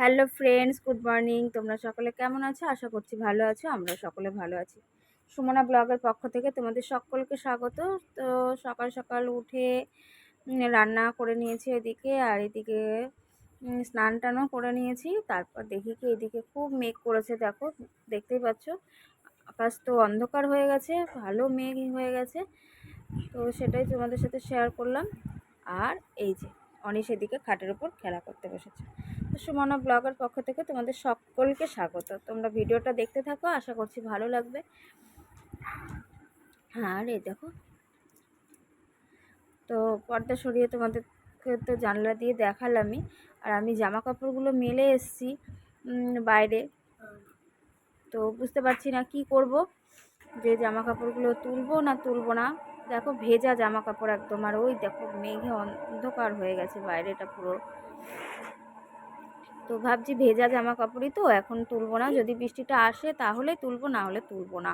Hello friends good morning তোমরা সকলে কেমন আছো? আশা করছি ভালো আছো আমরা সকলে ভালো আছি। সুমনা ব্লগের পক্ষ থেকে তোমাদের সকলকে স্বাগত। তো সকাল সকাল উঠে রান্না করে নিয়েছি এদিকে, আর এদিকে স্নান টানও করে নিয়েছি। তারপর দেখি কি এদিকে খুব মেঘ করেছে, দেখো, দেখতেই পাচ্ছ। আকাশ তো অন্ধকার হয়ে গেছে, ভালো মেঘ হয়ে গেছে। তো সেটাই তোমাদের সাথে শেয়ার করলাম। আর এই যে, অনিশ এদিকে খাটের উপর খেলা করতে বসেছে। সুমনা ব্লগের পক্ষ থেকে তোমাদের সকলকে স্বাগত। তোমরা ভিডিওটা দেখতে থাকো, আশা করছি ভালো লাগবে। হ্যাঁ আর এই দেখো। তো পর্দা সরিয়ে তোমাদেরকে তো জানলা দিয়ে দেখালামই। আর আমি জামা কাপড়গুলো মেলে এসছি বাইরে। তো বুঝতে পারছি না কি করব, যে জামা কাপড়গুলো তুলবো না তুলবো না। দেখো, ভেজা জামা কাপড় একদম। আর ওই দেখো, মেঘে অন্ধকার হয়ে গেছে বাইরেটা পুরো। তো ভাবছি ভেজা জামা কাপড়ই তো, এখন তুলবো না। যদি বৃষ্টিটা আসে তাহলে তুলবো, না হলে তুলবো না।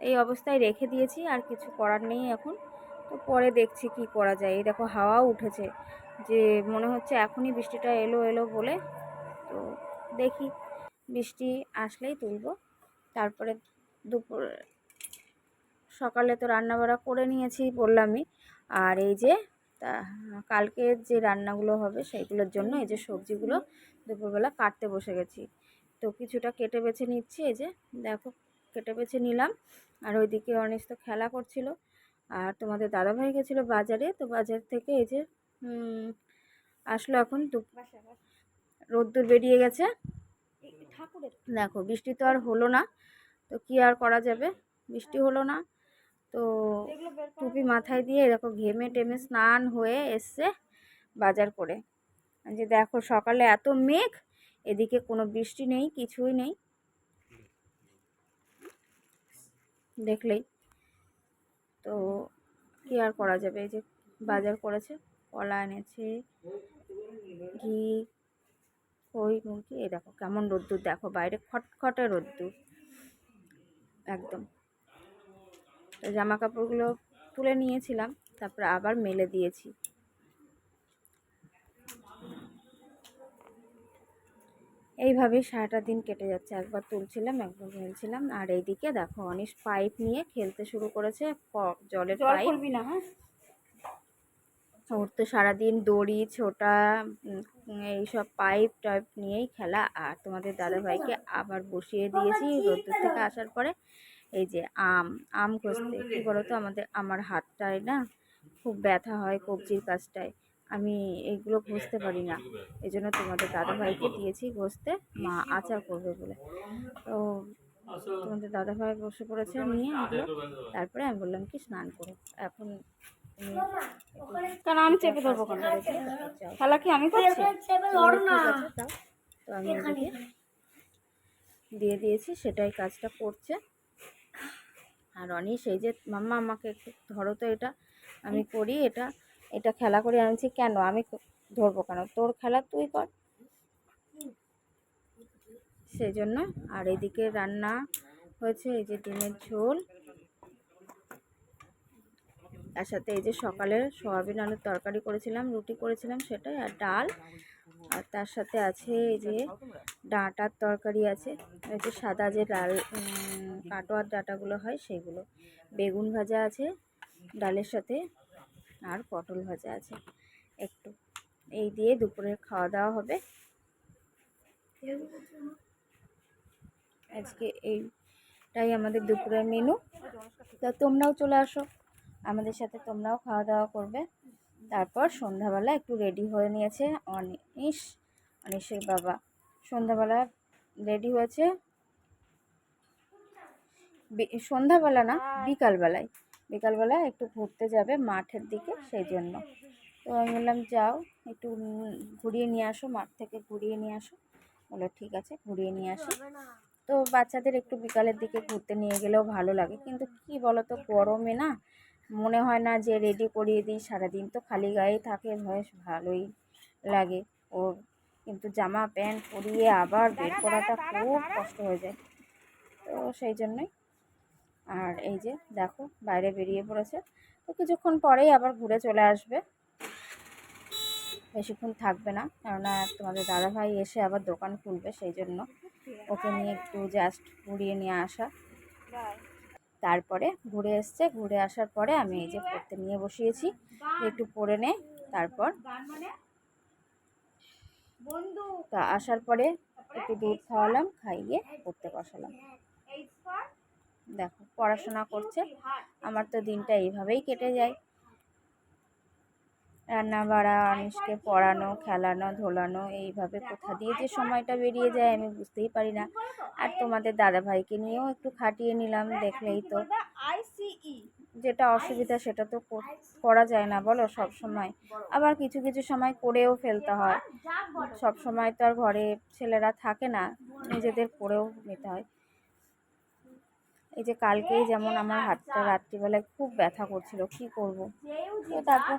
এই অবস্থায় রেখে দিয়েছি, আর কিছু করার নেই এখন। তো পরে দেখছি কি করা যায়। এই দেখো, হাওয়াও উঠেছে। যে মনে হচ্ছে এখনই বৃষ্টিটা এলো এলো বলে। তো দেখি, বৃষ্টি আসলেই তুলবো। তারপরে দুপুর, সকালে তো রান্নাবাড়া করে নিয়েছি বললামই। আর এই যে তা কালকে যে রান্নাগুলো হবে সেইগুলোর জন্য এই যে সবজিগুলো দুপুরবেলা কাটতে বসে গেছি। তো কিছুটা কেটে বেছে নিচ্ছি, এই যে দেখো কেটে বেছে নিলাম। আর ওইদিকে অনেক তো খেলা করছিল। আর তোমাদের দাদাভাই গেছিল বাজারে, তো বাজার থেকে এই যে আসলো এখন রোদ্দুর বেরিয়ে গেছে। দেখো বৃষ্টি তো আর হলো না, তো কি আর করা যাবে? বৃষ্টি হলো না, তো টুপি মাথায় দিয়ে দেখো ঘেমে টেমে স্নান হয়ে এসছে বাজার করে। যে দেখো সকালে এত মেঘ, এদিকে কোনো বৃষ্টি নেই, কিছুই নেই। দেখলেই। তো কি আর করা যাবে? এই যে বাজার করেছে, কলা এনেছে, ঘি খই মুরগি? এই দেখো কেমন রোদ্দুর, দেখো বাইরে খটখটে রোদ্দুর। একদম। জামা কাপড়গুলো তুলে নিয়েছিলাম তারপর আবার মেলে দিয়েছি। এইভাবেই সারাটা দিন কেটে যাচ্ছে। একবার তুলছিলাম একবার মেলছিলাম। আর এইদিকে দেখো অনিশ পাইপ নিয়ে খেলতে শুরু করেছে জলের পাইপ। না হ্যাঁ? ওর তো সারাদিন দড়ি ছোটা এইসব পাইপ টাইপ নিয়েই খেলা। আর তোমাদের দাদাভাইকে আবার বসিয়ে দিয়েছি রোদ্দুর থেকে আসার পরে এই যে আম আম ঘষতে কী বলো তো আমাদের আমার হাতটায় না খুব ব্যথা হয় কবজির কাজটায়। আমি এইগুলো ঘষতে পারি না। এই জন্য তোমাদের দাদাভাইকে দিয়েছি ঘষতে। মা আচার করবে বলে। তো তোমাদের দাদাভাই বসে পড়েছে নিয়ে এগুলো তারপরে আমি বললাম কি স্নান করো। এখন কেন আমি চেপে ধরবো। খেলা কি আমি করছি। তো আমি দিয়ে দিয়েছি সেটাই কাজটা করছে। আর অনিশ, এই যে মাম্মা আমাকে ধরো তো এটা, আমি করি এটা এটা খেলা করে আনছি, কেন? আমি ধরবো কেন? তোর খেলা তুই কর। সেই জন্য আর এদিকে রান্না হয়েছে, এই যে ডিমের ঝোল। তার সাথে এই যে সকালে সয়াবিন আলুর তরকারি করেছিলাম, রুটি করেছিলাম সেটাই, আর ডাল। আর তার সাথে আছে এই যে ডাঁটার তরকারি আছে যে সাদা যে উম, কাটোয়ার ডাঁটাগুলো হয় সেগুলো। বেগুন ভাজা আছে ডালের সাথে আর পটল ভাজা আছে একটু। এই দিয়ে দুপুরের খাওয়া দাওয়া হবে। আজকে এইটাই আমাদের দুপুরের মেনু। তা তোমরাও চলে আসো। আমাদের সাথে তোমরাও খাওয়া দাওয়া করবে। তারপর সন্ধ্যাবেলা একটু রেডি হয়ে নিয়েছে অনিশ, অনিশের বাবা। সন্ধ্যাবেলা রেডি হয়েছে সন্ধ্যাবেলা না, বিকালবেলায়। বিকালবেলায় একটু ঘুরতে যাবে মাঠের দিকে সেই জন্য। তো আমি বললাম, যাও, একটু ঘুরিয়ে নিয়ে আসো, মাঠ থেকে ঘুরিয়ে নিয়ে আসো। বলো ঠিক আছে, ঘুরিয়ে নিয়ে আসো। তো বাচ্চাদের একটু বিকালের দিকে ঘুরতে নিয়ে গেলেও ভালো লাগে। কিন্তু কি বলো তো গরমে না মনে হয় না যে রেডি করিয়ে দিই, সারাদিন তো খালি গায়ে থাকে, বেশ ভালোই লাগে ওর। কিন্তু জামা, প্যান্ট পরিয়ে আবার বের করাটা খুব কষ্ট হয়ে যায়। তো সেই জন্যই। আর এই যে দেখো, বাইরে বেরিয়ে পড়েছে। তো কিছুক্ষণ পরেই আবার ঘুরে চলে আসবে। বেশিক্ষণ থাকবে না, কেননা তোমাদের দাদাভাই এসে আবার দোকান খুলবে, সেই জন্য। ওকে নিয়ে একটু জাস্ট ঘুরিয়ে নিয়ে আসা। তারপরে ঘুরে এসছে। ঘুরে আসার পরে আমি এই যে পড়তে নিয়ে বসিয়েছি। একটু পড়ে নে, তারপর তা আসার পরে একটু দুধ খাওয়ালাম, খাইয়ে পড়তে বসালাম। দেখো, পড়াশোনা করছে। আমার তো দিনটা এইভাবেই কেটে যায়। রান্না বাড়া অনিশকে পড়ানো, খেলানো, ধোলানো, এইভাবে কোথা দিয়ে যে সময়টা বেরিয়ে যায় আমি বুঝতেই পারি না। আর তোমাদের দাদাভাইকে নিয়েও একটু খাটিয়ে নিলাম, দেখলেই তো যেটা অসুবিধা সেটা তো কর- যায় না বলো সব সময়। আবার কিছু কিছু সময় করেও ফেলতে হয়। সব সময় তো আর ঘরে ছেলেরা থাকে না, নিজেদের করেও নিতে হয়। এই যে কালকেই যেমন আমার হাতটা রাত্রিবেলায় খুব ব্যথা করছিল, কি করব? তারপর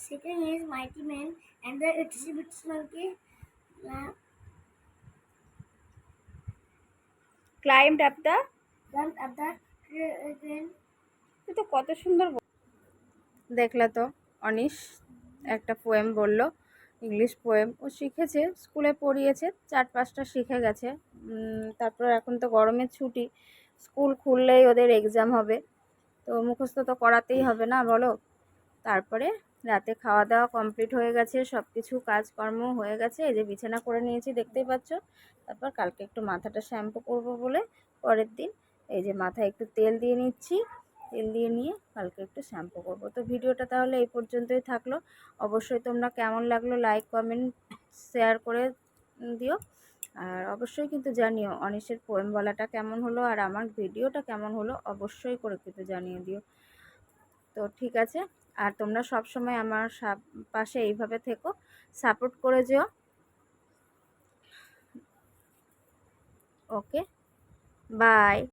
shaking his mighty mane, and the bitsy monkey clim- climbed up the climbed up the tree again. তো কত সুন্দর দেখলে তো অনিশ একটা পোয়েম বলল ইংলিশ পোয়েম ও শিখেছে স্কুলে পড়িয়েছে চার পাঁচটা শিখে গেছে। তারপর এখন তো গরমের ছুটি স্কুল খুললেই ওদের এক্সাম হবে। তো মুখস্থ তো করাতেই হবে না বলো? তারপরে রাতে খাওয়া দাওয়া কমপ্লিট হয়ে গেছে সব কিছু কাজকর্ম হয়ে গেছে, এই যে বিছানা করে নিয়েছি দেখতেই পাচ্ছ। তারপর কালকে একটু মাথাটা শ্যাম্পু করব বলে পরের দিন, এই যে মাথায় একটু তেল দিয়ে নিচ্ছি, তেল দিয়ে নিয়ে কালকে একটু শ্যাম্পু করব। তো ভিডিওটা তাহলে এই পর্যন্তই থাকল। অবশ্যই তোমরা কেমন লাগল লাইক, কমেন্ট, শেয়ার করে দিও। আর অবশ্যই কিন্তু জানিও অনিশের পোয়েম বলাটা কেমন হলো আর আমার ভিডিওটা কেমন হলো অবশ্যই করে কিন্তু জানিয়ে দিও। তো ঠিক আছে। আর তোমরা সব সময় আমার পাশে এইভাবে থেকো। সাপোর্ট করে যেও। ওকে? বাই।